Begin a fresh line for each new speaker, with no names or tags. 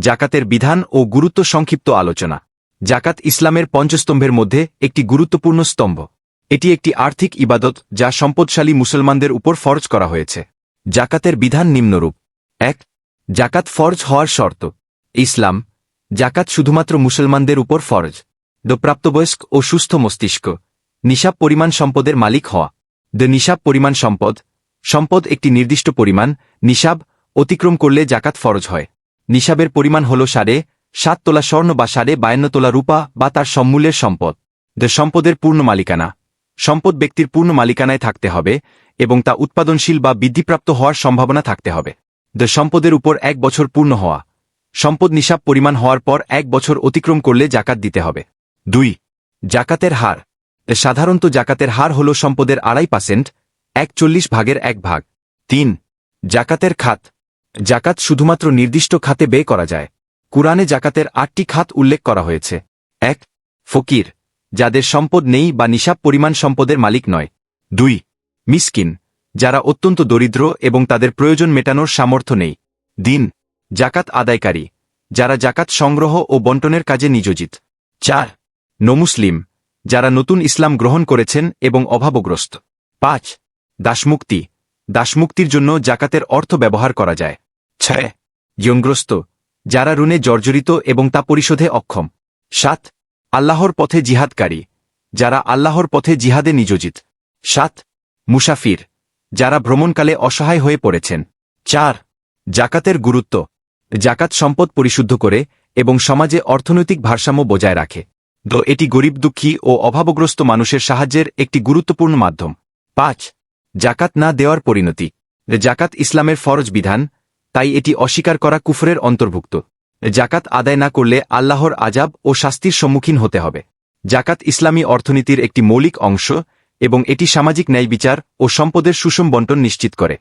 জাকাতের বিধান ও গুরুত্ব সংক্ষিপ্ত আলোচনা। জাকাত ইসলামের পঞ্চস্তম্ভের মধ্যে একটি গুরুত্বপূর্ণ স্তম্ভ। এটি একটি আর্থিক ইবাদত যা সম্পদশালী মুসলমানদের উপর ফরজ করা হয়েছে। জাকাতের বিধান নিম্নরূপ। এক, জাকাত ফরজ হওয়ার শর্ত। ইসলাম, জাকাত শুধুমাত্র মুসলমানদের উপর ফরজ। দ্য প্রাপ্তবয়স্ক ও সুস্থ মস্তিষ্ক। নিসাব পরিমাণ সম্পদের মালিক হওয়া। দ্য নিসাব পরিমাণ সম্পদ। সম্পদ একটি নির্দিষ্ট পরিমাণ। নিসাব অতিক্রম করলে জাকাত ফরজ হয়। নিসাবের পরিমাণ হল সাড়ে সাত তোলা স্বর্ণ বা সাড়ে বায়ান্ন তোলা রূপা বা তার সম্মূল্যের সম্পদ। দ্য সম্পদের পূর্ণ মালিকানা। সম্পদ ব্যক্তির পূর্ণ মালিকানায় থাকতে হবে এবং তা উৎপাদনশীল বা বৃদ্ধিপ্রাপ্ত হওয়ার সম্ভাবনা থাকতে হবে। দ্য সম্পদের উপর এক বছর পূর্ণ হওয়া। সম্পদ নিসাব পরিমাণ হওয়ার পর এক বছর অতিক্রম করলে জাকাত দিতে হবে। দুই, জাকাতের হার। সাধারণত জাকাতের হার হল সম্পদের আড়াই পার্সেন্ট, একচল্লিশ ভাগের এক ভাগ। তিন, জাকাতের খাত। জাকাত শুধুমাত্র নির্দিষ্ট খাতে ব্যয় করা যায়। কুরআনে জাকাতের আটটি খাত উল্লেখ করা হয়েছে। এক, ফকির, যাদের সম্পদ নেই বা নিসাব পরিমাণ সম্পদের মালিক নয়। দুই, মিসকিন, যারা অত্যন্ত দরিদ্র এবং তাদের প্রয়োজন মেটানোর সামর্থ্য নেই। দিন জাকাত আদায়কারী, যারা জাকাত সংগ্রহ ও বন্টনের কাজে নিয়োজিত। চার, নমুসলিম, যারা নতুন ইসলাম গ্রহণ করেছেন এবং অভাবগ্রস্ত। পাঁচ, দাসমুক্তি, দাসমুক্তির জন্য জাকাতের অর্থ ব্যবহার করা যায়। ছয় ইয়ংগ্রস্ত যারা ঋণে জর্জরিত এবং তা পরিশোধে অক্ষম। সাত, আল্লাহর পথে জিহাদকারী, যারা আল্লাহর পথে জিহাদে নিয়োজিত। সাত, মুসাফির, যারা ভ্রমণকালে অসহায় হয়ে পড়েছেন। চার, জাকাতের গুরুত্ব, জাকাত সম্পদ পরিশুদ্ধ করে এবং সমাজে অর্থনৈতিক ভারসাম্য বজায় রাখে। দ, এটি গরিব দুঃখী ও অভাবগ্রস্ত মানুষের সাহায্যের একটি গুরুত্বপূর্ণ মাধ্যম। পাঁচ, জাকাত না দেওয়ার পরিণতি। জাকাত ইসলামের ফরজ বিধান তাই এটি অস্বীকার করা কুফরের অন্তর্ভুক্ত। জাকাত আদায় না করলে আল্লাহর আজাব ও শাস্তির সম্মুখীন হতে হবে। জাকাত ইসলামী অর্থনীতির একটি মৌলিক অংশ এবং এটি সামাজিক ন্যায় বিচার ও সম্পদের সুষম বন্টন নিশ্চিত করে।